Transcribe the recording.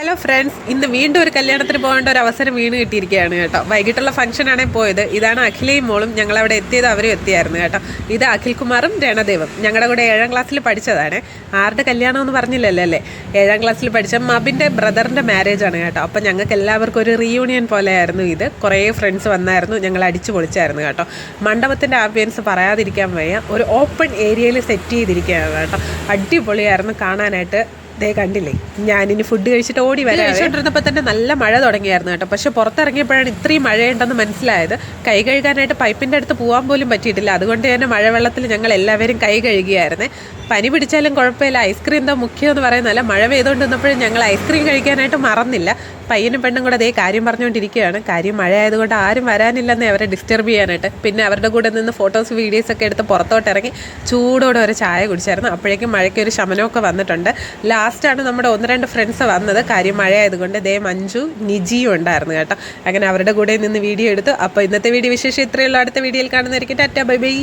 Hello friends ഇന്ന് വീണ്ടും ഒരു കല്യാണത്തിന് പോകേണ്ട ഒരു അവസരം വീണ് കിട്ടിയിരിക്കുകയാണ് കേട്ടോ. വൈകിട്ടുള്ള ഫംഗ്ഷനാണ് പോയത്. ഇതാണ് അഖിലയും മോളും ഞങ്ങൾ അവിടെ എത്തിയത് അവരും എത്തിയായിരുന്നു കേട്ടോ. ഇത് അഖിൽകുമാറും രണദേവും. ഞങ്ങളുടെ കൂടെ ഏഴാം ക്ലാസ്സിൽ പഠിച്ചതാണ്. ആരുടെ കല്യാണം എന്ന് പറഞ്ഞില്ലല്ലോ അല്ലേ? ഏഴാം ക്ലാസ്സിൽ പഠിച്ച മബിന്റെ ബ്രദറിന്റെ മാരേജ് ആണ് കേട്ടോ. അപ്പം ഞങ്ങൾക്ക് എല്ലാവർക്കും ഒരു റീയൂണിയൻ പോലെയായിരുന്നു ഇത്. കുറേ ഫ്രണ്ട്സ് വന്നായിരുന്നു. ഞങ്ങൾ അടിച്ചു പൊളിച്ചായിരുന്നു കേട്ടോ. മണ്ഡപത്തിന്റെ ആംബിയൻസ് പറയാതിരിക്കാൻ വയ്യ. ഒരു ഓപ്പൺ ഏരിയയിൽ സെറ്റ് ചെയ്തിരിക്കുകയാണ് കേട്ടോ. അടിപൊളിയായിരുന്നു കാണാനായിട്ട്. ദേ കണ്ടില്ലേ? ഞാനിനി ഫുഡ് കഴിച്ചിട്ട് ഓടി വരാം കഴിച്ചുകൊണ്ടിരുന്നപ്പോൾ തന്നെ നല്ല മഴ തുടങ്ങിയായിരുന്നു കേട്ടോ. പക്ഷെ പുറത്തിറങ്ങിയപ്പോഴാണ് ഇത്രയും മഴയുണ്ടെന്ന് മനസ്സിലായത്. കൈ കഴുകാനായിട്ട് പൈപ്പിന്റെ അടുത്ത് പോകാൻ പോലും പറ്റിയിട്ടില്ല. അതുകൊണ്ട് തന്നെ മഴവെള്ളത്തിൽ ഞങ്ങൾ എല്ലാവരും കൈ കഴുകിയായിരുന്നേ. പനി പിടിച്ചാലും കുഴപ്പമില്ല. ഐസ്ക്രീം എന്താ മുഖ്യം എന്ന് പറയുന്നതല്ല മഴ പെയ്തുകൊണ്ടിരുന്നപ്പോഴും ഞങ്ങൾ ഐസ്ക്രീം കഴിക്കാനായിട്ട് മറന്നില്ല. പയ്യനും പെണ്ണും കൂടെ അതേ കാര്യം പറഞ്ഞുകൊണ്ടിരിക്കുകയാണ്. കാര്യം മഴ ആയതുകൊണ്ട് ആരും വരാനില്ലെന്ന് അവരെ ഡിസ്റ്റർബ് ചെയ്യാനായിട്ട്. പിന്നെ അവരുടെ കൂടെ നിന്ന് ഫോട്ടോസ് വീഡിയോസ് ഒക്കെ എടുത്ത് പുറത്തോട്ട് ഇറങ്ങി ചൂടോടെ ഒരു ചായ കുടിച്ചായിരുന്നു. അപ്പോഴേക്കും മഴയ്ക്ക് ഒരു ശമനമൊക്കെ വന്നിട്ടുണ്ട്. ലാസ്റ്റാണ് നമ്മുടെ ഒന്ന് രണ്ട് ഫ്രണ്ട്സ് വന്നത്. കാര്യം മഴ ആയതുകൊണ്ട് ദേ മഞ്ജു നിജിയും ഉണ്ടായിരുന്നു കേട്ടോ. അങ്ങനെ അവരുടെ കൂടെ നിന്ന് വീഡിയോ എടുത്തു. അപ്പോൾ ഇന്നത്തെ വീഡിയോ വിശേഷം ഇത്രയുള്ള അടുത്ത വീഡിയോയിൽ കാണുന്നതായിരിക്കും. Tata bye bye.